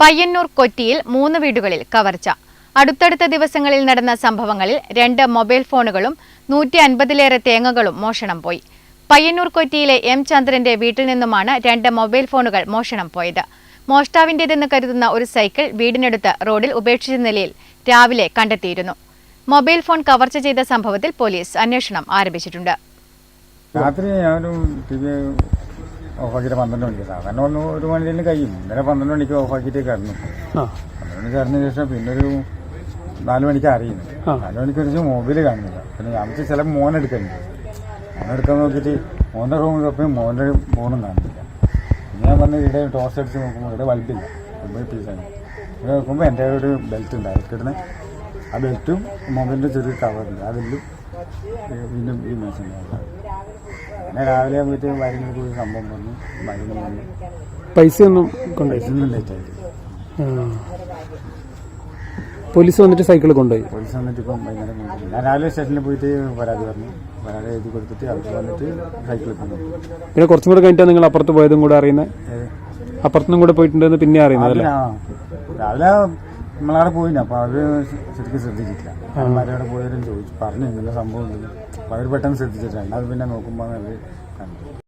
പയ്യന്നൂർ കൊറ്റിയിൽ മൂന്ന് വീടുകളിൽ കവർച്ച. അടുത്തടുത്ത ദിവസങ്ങളിൽ നടന്ന സംഭവങ്ങളിൽ രണ്ട് മൊബൈൽ ഫോണുകളും നൂറ്റി അൻപതിലേറെ തേങ്ങകളും മോഷണം പോയി. പയ്യന്നൂർ കൊറ്റിയിലെ എം ചന്ദ്രന്റെ വീട്ടിൽ നിന്നുമാണ് രണ്ട് മൊബൈൽ ഫോണുകൾ മോഷണം പോയത്. മോഷ്ടാവിന്റേതെന്ന് കരുതുന്ന ഒരു സൈക്കിൾ വീടിനടുത്ത് റോഡിൽ ഉപേക്ഷിച്ച നിലയിൽ രാവിലെ കണ്ടെത്തിയിരുന്നു. മൊബൈൽ ഫോൺ കവർച്ച ചെയ്ത സംഭവത്തിൽ പോലീസ് അന്വേഷണം ആരംഭിച്ചിട്ടുണ്ട്. ഓഫാക്കിയിട്ട് പന്ത്രണ്ട് മണിക്ക്. സാധാരണ ഒന്ന് ഒരു മണിയിൽ കഴിയും. ഇന്നലെ പന്ത്രണ്ട് മണിക്ക് ഓഫാക്കിയിട്ട് കിടന്നു പന്ത്രണ്ട് മണിക്ക് കിടന്നതിന് ശേഷം പിന്നെ ഒരു നാല് മണിക്ക് അറിയുന്നു. നാല് മണിക്ക് ഒരു മൊബൈൽ കാണുന്നില്ല. പിന്നെ ഞാൻ വെച്ചാൽ ചില മോൻ എടുക്കുന്നുണ്ട് മോൻ എടുക്കാൻ നോക്കിയിട്ട് മോന്റെ റൂമിൽ തപ്പി മോന്റെ ഫോണും കാണുന്നില്ല പിന്നെ ഞാൻ വന്ന് ഇവിടെ ടോർച്ച് അടിച്ച് നോക്കുമ്പോൾ ഇവിടെ ബൾബില്ല മൊബൈൽ പീസാണ് ഇവിടെ നോക്കുമ്പോൾ എന്റെ ഒരു ബെൽറ്റ് ഉണ്ട്. അതിൽ കിട്ടുന്ന ആ ബെൽറ്റും മൊബൈലിന്റെ ചെറിയ കവറുണ്ട് അതെല്ലാം വീണ്ടും ഈ മേശന്റെ അങ്ങനെ രാവിലെ ആകുമ്പോഴത്തേക്കും മരുന്ന് കൂടി സംഭവം പറഞ്ഞു. മരുന്ന് വന്നു പൈസയൊന്നും കൊണ്ടുപോയി? പൈസ ഒന്നും ആ. പോലീസ് വന്നിട്ട് സൈക്കിൾ കൊണ്ടുപോയി? പോലീസ് വന്നിട്ട് ഇപ്പം വൈകുന്നേരം കൊണ്ടുപോയി. ഞാൻ രാവിലെ സ്റ്റേഷനിൽ പോയിട്ട് പരാതി പറഞ്ഞു. പരാതി എഴുതി കൊടുത്തിട്ട് അവർക്ക് വന്നിട്ട് സൈക്കിളിൽ കൊണ്ടുപോയി. പിന്നെ കുറച്ചും കൂടെ കഴിഞ്ഞിട്ടാണ് നിങ്ങൾ അപ്പുറത്ത് പോയതും കൂടെ അറിയുന്നത്? അപ്പുറത്തും അപ്പുറത്തുനിന്നും കൂടെ പോയിട്ടുണ്ടെന്ന് പിന്നെ അറിയുന്നത് അല്ലേ? രാവിലെ നമ്മളവിടെ പോയില്ല. അപ്പൊ അവർ ശരിക്കും ശ്രദ്ധിച്ചിട്ടില്ല. അവന്മാരവിടെ പോയവരും ചോദിച്ചു. പറഞ്ഞു ഇങ്ങനെ സംഭവം ഉണ്ട് അപ്പൊ അവർ പെട്ടെന്ന് ശ്രദ്ധിച്ചിട്ടുണ്ട് അത് പിന്നെ നോക്കുമ്പോൾ അവർ കണ്ടു.